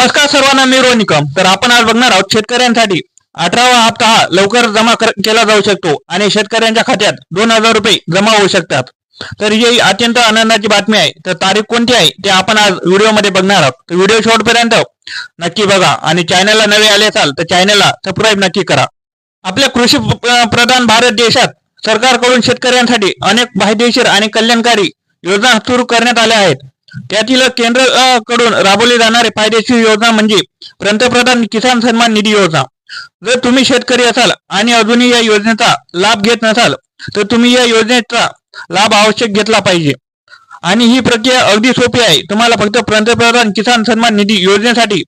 नमस्कार सर्वांना मी रोहन तर आपण आज बघणार आहोत शेतकऱ्यांसाठी अठरावा हप्ता हा लवकर जमा कर- केला जाऊ शकतो आणि शेतकऱ्यांच्या खात्यात दोन हजार रुपये जमा होऊ शकतात. तर ही अत्यंत आनंदाची बातमी आहे. तर तारीख कोणती आहे ते आपण आज व्हिडिओमध्ये बघणार आहोत. तर व्हिडिओ शेवटपर्यंत नक्की बघा आणि चॅनलला नवे आले असाल तर चॅनलला सबस्क्राईब नक्की करा. आपल्या कृषी प्रधान भारत देशात सरकारकडून शेतकऱ्यांसाठी अनेक फायदेशीर आणि कल्याणकारी योजना सुरू करण्यात आल्या आहेत. त्यातील केंद्रकडून राबवली जाणारी फायदेशीर योजना म्हणजे पंतप्रधान किसान सन्मान निधी योजना. जर तुम्ही शेतकरी असाल आणि अजूनही या योजनेचा लाभ घेत नसाल तर तुम्ही या योजनेचा लाभ आवश्यक घेतला पाहिजे. आणि ही प्रक्रिया अगदी सोपी आहे. तुम्हाला फक्त पंतप्रधान किसान सन्मान निधी योजनेसाठी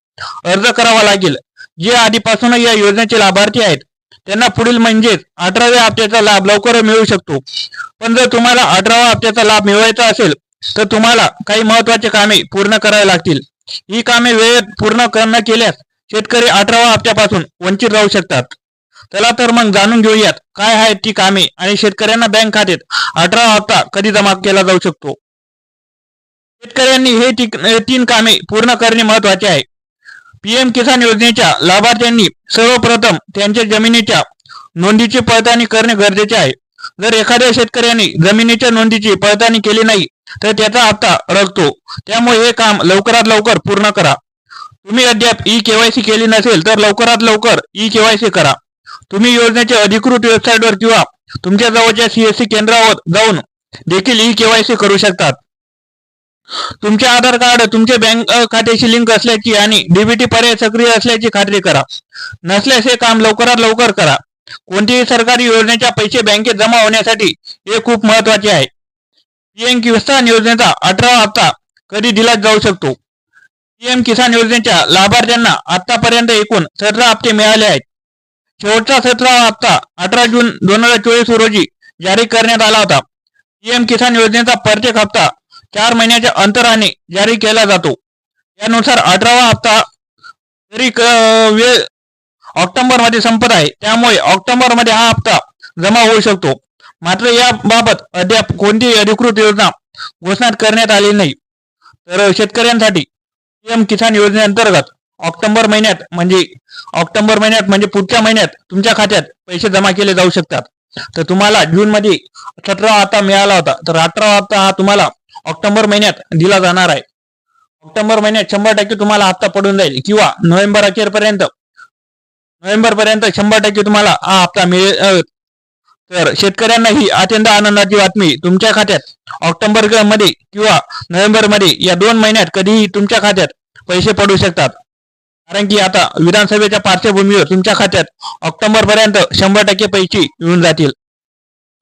अर्ज करावा लागेल. जे आधीपासून या योजनेचे लाभार्थी आहेत त्यांना पुढील म्हणजेच अठराव्या हप्त्याचा लाभ लवकर मिळू शकतो. पण जर तुम्हाला अठराव्या हप्त्याचा लाभ मिळवायचा असेल तर तुम्हाला काही महत्त्वाचे कामे पूर्ण करावी लागतील. ही कामे वेळेत पूर्ण न केल्यास शेतकरी अठराव्या हप्त्यापासून वंचित राहू शकतात. चला तर मग जाणून घेऊयात काय आहेत ती कामे आणि शेतकऱ्यांना बँक खात्यात अठरावा हप्ता कधी जमा केला जाऊ शकतो? शेतकऱ्यांनी हे हे तीन कामे पूर्ण करणे महत्त्वाचे आहे. पीएम किसान योजनेच्या लाभार्थ्यांनी सर्वप्रथम त्यांच्या जमिनीच्या नोंदीची पडताळणी करणे गरजेचे आहे. जर एखाद्या शेतकऱ्याने जमिनीच्या नोंदीची पडताळणी केली नाही तर त्याचा हप्ता रगतो त्यामुळे हे काम लवकरात लवकर पूर्ण करा. तुम्ही अद्याप ई केवायसी केली नसेल तर लवकरात लवकर ई केवायसी करा. तुम्ही योजनेच्या अधिकृत वेबसाईटवर किंवा तुमच्या जवळच्या सीएससी केंद्रावर जाऊन देखील ई केवायसी करू शकतात. तुमचे आधार कार्ड तुमचे बँक खात्याशी लिंक असल्याची आणि डीबीटी पर्याय सक्रिय असल्याची खात्री करा. नसल्यास हे काम लवकरात लवकर करा. कोणत्याही सरकारी योजनेच्या पैसे बँकेत जमा होण्यासाठी हे खूप महत्त्वाचे आहे. पीएम किसान योजनेचा अठरावा हप्ता कधी दिला जाऊ शकतो? पीएम किसान योजनेच्या लाभार्थ्यांना आतापर्यंत एकूण सतरा हप्ते मिळाले आहेत. शेवटचा सतरावा हप्ता अठरा जून दोन हजार चोवीस रोजी जारी करण्यात आला होता. पीएम किसान योजनेचा प्रत्येक हप्ता चार महिन्याच्या अंतराने जारी केला जातो. यानुसार अठरावा हप्ता तरी वेळ ऑक्टोबरमध्ये संपत आहे. त्यामुळे ऑक्टोबरमध्ये हा हप्ता जमा होऊ शकतो. मात्र याबाबत अद्याप कोणतीही अधिकृत योजना घोषणात करण्यात आली नाही. तर शेतकऱ्यांसाठी पीएम किसान योजनेअंतर्गत ऑक्टोबर महिन्यात म्हणजे ऑक्टोबर महिन्यात म्हणजे पुढच्या महिन्यात तुमच्या खात्यात पैसे जमा केले जाऊ शकतात. तर तुम्हाला जून मध्ये सतरा हप्ता मिळाला होता. तर अठरावा हप्ता हा तुम्हाला ऑक्टोबर महिन्यात दिला जाणार आहे. ऑक्टोबर महिन्यात शंभर टक्के तुम्हाला हप्ता पडून जाईल किंवा नोव्हेंबर अखेरपर्यंत नोव्हेंबर पर्यंत शंभर टक्के तुम्हाला हा हप्ता मिळेल. तर शेतकऱ्यांना ही अत्यंत आनंदाची बातमी तुमच्या खात्यात. ऑक्टोबरमध्ये किंवा नोव्हेंबरमध्ये या दोन महिन्यात कधीही तुमच्या खात्यात पैसे पडू शकतात. कारण की आता विधानसभेच्या पार्श्वभूमीवर तुमच्या खात्यात ऑक्टोबर पर्यंत शंभर टक्के पैसे येऊन जातील.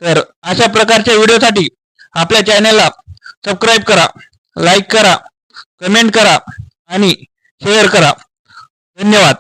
तर अशा प्रकारच्या व्हिडिओसाठी आपल्या चॅनलला सबस्क्राईब करा लाईक करा कमेंट करा आणि शेअर करा. धन्यवाद.